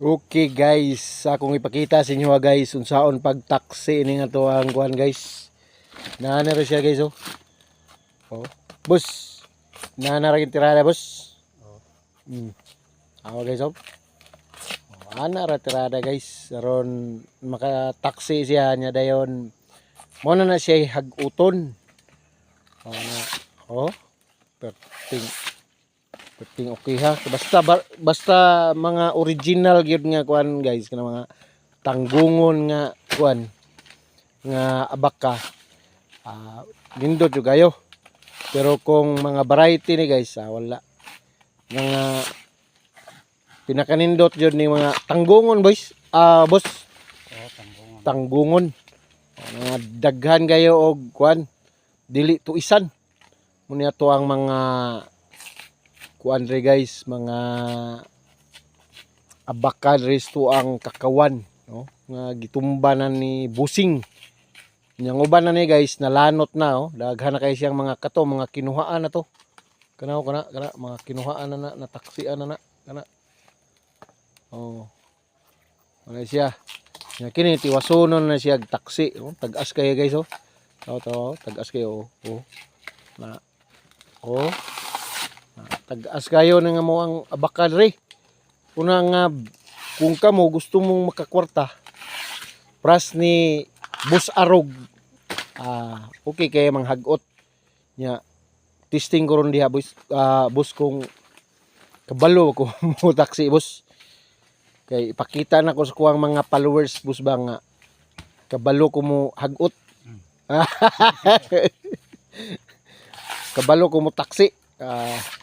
Okay guys, akong ipakita sa inyo guys unsaon pagtaksi ini nga to ang kuan guys. Naana ra siya guys oh. Oh. Boss. Naana ra kin tirada boss. Oh. Hmm. Ako guys oh. oh ana ra tirada guys. Aron makataksi siya nya dayon. Mo na na siya haguton. Oh, na. oh. Perting Perting okay ha. Basta ba- basta mga original gyud nga kuan guys kana mga tanggungon nga kuan nga abaka. Ah, nindot jud kayo. Pero kung mga variety ni guys, ah, wala. Mga pinakanindot jud ni mga tanggungon boys. Ah, boss, tanggungan. tanggungon. Ah, Mga daghan kayo og kuan dili tuisan. Muna to ang mga kuan re guys, mga abakan res to ang kakawan, no? Nga gitumbanan ni busing. Yang uban na ni guys, nalanot na oh. Daghan na kay siyang mga kato, mga kinuhaan na to. Kana kana kana mga kinuhaan na na, nataksian na na kana. Oh. Ano siya? Nga kini tiwasonon na siya taksi, oh. Tag-as kaya guys oh. Tao to, tag-as kayo oh. oh. Na oh. Tag-as kayo na nga mo ang abakan re. Una nga kung kamo gusto mong makakwarta pras ni Bus Arog. Ah okay kay manghagot nya testing ko ron diha bus ah, bus kung kabalo ko mo taxi bus kay ipakita na ko sa kuang mga followers bus ba nga kabalo ko mo hagot. Kabalo ko mo taxi. Ah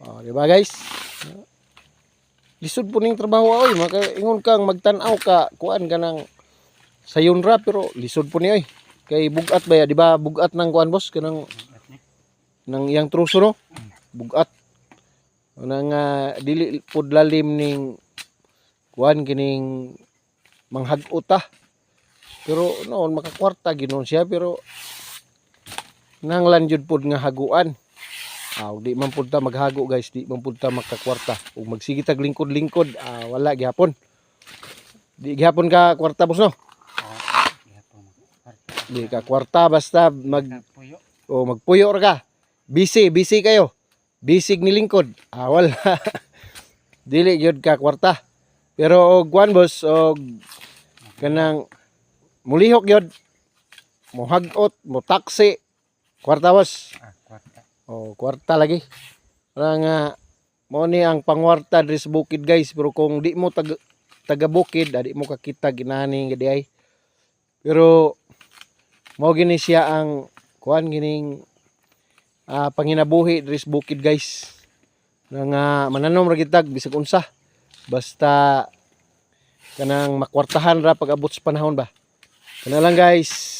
Oh, di ba guys? Lisod po ning trabaho oy, maka ingon kang magtan-aw ka kuan ka ng sayon ra pero lisod po ni oy. Kay bugat ba di ba? Bugat ng kuan boss kanang nang iyang truso no? Bugat. Nang ah, dili pud lalim ning kuan kining manghagot ta. Pero noon makakwarta ginon siya pero nang lanjud pud nga haguan. Aw, di man pud ta maghago guys, di man pud ta makakwarta. Ug magsige tag lingkod-lingkod, ah, wala gihapon. Di gihapon ka kwarta boss no? Di ka kwarta basta mag o magpuyo ra ka. Busy, busy kayo. Bisig ni lingkod. Ah, wala. Dili gyud ka kwarta. Pero og kuan boss og kanang mulihok gyud mo hagot, mo taksi. Kwarta boss. Ah, kwarta. Oh, kwarta lagi. Para nga mo ni ang pangwarta diri bukid guys, pero kung di mo taga, taga bukid, ah, di mo kakita ginani gadi ay. Pero mo gini siya ang kuan gining ah, panginabuhi diri bukid guys. Na nga mananom ra kitag bisag unsa. Basta kanang makwartahan ra pag abot sa panahon ba. Kana lang guys.